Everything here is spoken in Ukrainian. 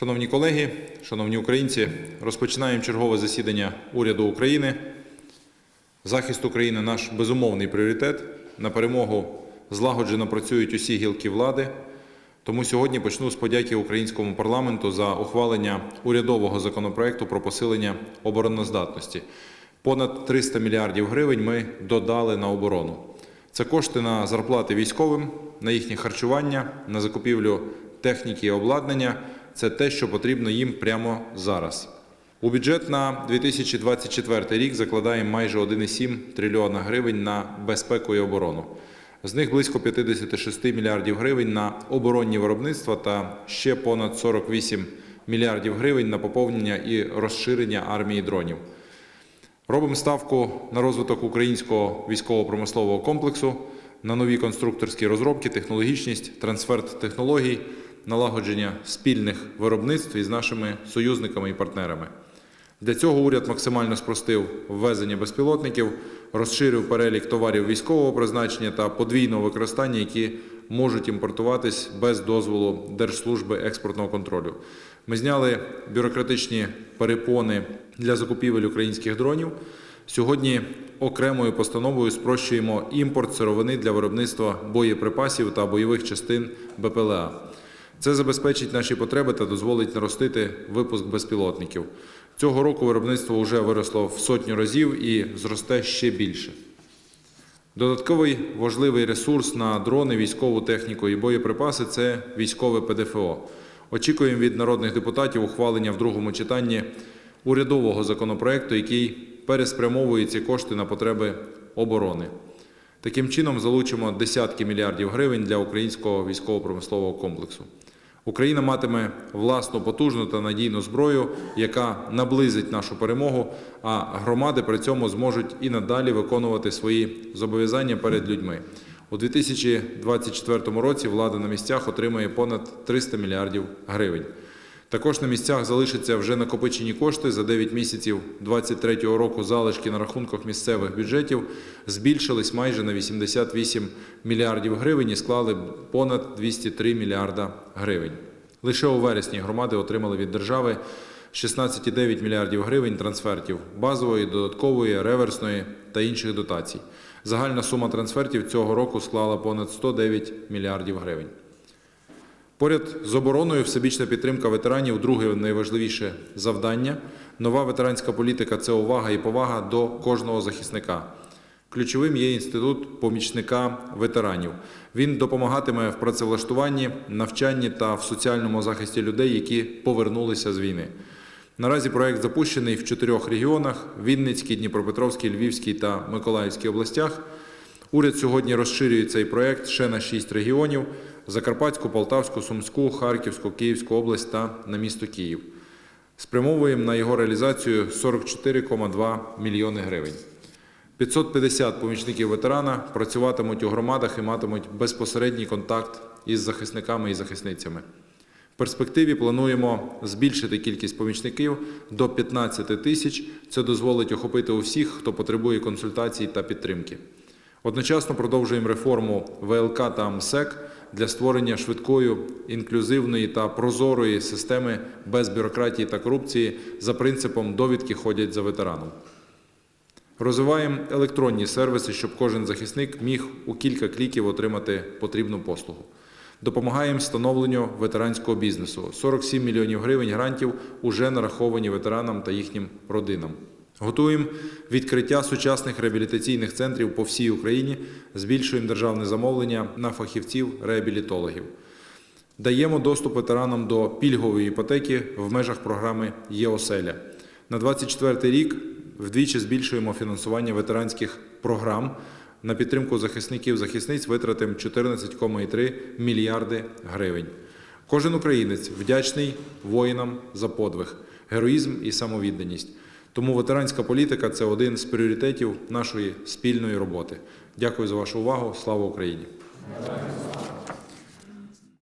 Шановні колеги, шановні українці, розпочинаємо чергове засідання уряду України. Захист України наш безумовний пріоритет. На перемогу злагоджено працюють усі гілки влади. Тому сьогодні почну з подяки українському парламенту за ухвалення урядового законопроекту про посилення обороноздатності. Понад 300 мільярдів гривень ми додали на оборону. Це кошти на зарплати військовим, на їхнє харчування, на закупівлю техніки і обладнання. Це те, що потрібно їм прямо зараз. У бюджет на 2024 рік закладаємо майже 1,7 трильйона гривень на безпеку і оборону. З них близько 56 мільярдів гривень на оборонні виробництва та ще понад 48 мільярдів гривень на поповнення і розширення армії дронів. Робимо ставку на розвиток українського військово-промислового комплексу, на нові конструкторські розробки, технологічність, трансфер технологій, налагодження спільних виробництв із нашими союзниками і партнерами. Для цього уряд максимально спростив ввезення безпілотників, розширив перелік товарів військового призначення та подвійного використання, які можуть імпортуватись без дозволу Держслужби експортного контролю. Ми зняли бюрократичні перепони для закупівель українських дронів. Сьогодні окремою постановою спрощуємо імпорт сировини для виробництва боєприпасів та бойових частин БПЛА. Це забезпечить наші потреби та дозволить наростити випуск безпілотників. Цього року виробництво вже виросло в сотню разів і зросте ще більше. Додатковий важливий ресурс на дрони, військову техніку і боєприпаси це військове ПДФО. Очікуємо від народних депутатів ухвалення в другому читанні урядового законопроекту, який переспрямовує ці кошти на потреби оборони. Таким чином залучимо десятки мільярдів гривень для українського військово-промислового комплексу. Україна матиме власну потужну та надійну зброю, яка наблизить нашу перемогу, а громади при цьому зможуть і надалі виконувати свої зобов'язання перед людьми. У 2024 році влада на місцях отримає понад 300 мільярдів гривень. Також на місцях залишаться вже накопичені кошти за 9 місяців 2023 року. Залишки на рахунках місцевих бюджетів збільшились майже на 88 мільярдів гривень і склали понад 203 мільярда гривень. Лише у вересні громади отримали від держави 16,9 мільярдів гривень трансфертів базової, додаткової, реверсної та інших дотацій. Загальна сума трансфертів цього року склала понад 109 мільярдів гривень. Поряд з обороною всебічна підтримка ветеранів друге найважливіше завдання. Нова ветеранська політика це увага і повага до кожного захисника. Ключовим є інститут помічника ветеранів. Він допомагатиме в працевлаштуванні, навчанні та в соціальному захисті людей, які повернулися з війни. Наразі проект запущений в чотирьох регіонах: Вінницькій, Дніпропетровській, Львівській та Миколаївській областях. Уряд сьогодні розширює цей проект ще на шість регіонів: Закарпатську, Полтавську, Сумську, Харківську, Київську область та на місто Київ. Спрямовуємо на його реалізацію 44,2 мільйони гривень. 550 помічників ветерана працюватимуть у громадах і матимуть безпосередній контакт із захисниками і захисницями. В перспективі плануємо збільшити кількість помічників до 15 тисяч. Це дозволить охопити усіх, хто потребує консультацій та підтримки. Одночасно продовжуємо реформу ВЛК та МСЕК для створення швидкої, інклюзивної та прозорої системи без бюрократії та корупції за принципом довідки ходять за ветераном. Розвиваємо електронні сервіси, щоб кожен захисник міг у кілька кліків отримати потрібну послугу. Допомагаємо встановленню ветеранського бізнесу. 47 мільйонів гривень грантів уже нараховані ветеранам та їхнім родинам. Готуємо відкриття сучасних реабілітаційних центрів по всій Україні, збільшуємо державне замовлення на фахівців-реабілітологів. Даємо доступ ветеранам до пільгової іпотеки в межах програми ЄОСЕЛЯ. На 2024 рік вдвічі збільшуємо фінансування ветеранських програм. На підтримку захисників захисниць витратимо 14,3 мільярди гривень. Кожен українець вдячний воїнам за подвиг, героїзм і самовідданість. Тому ветеранська політика це один з пріоритетів нашої спільної роботи. Дякую за вашу увагу. Слава Україні!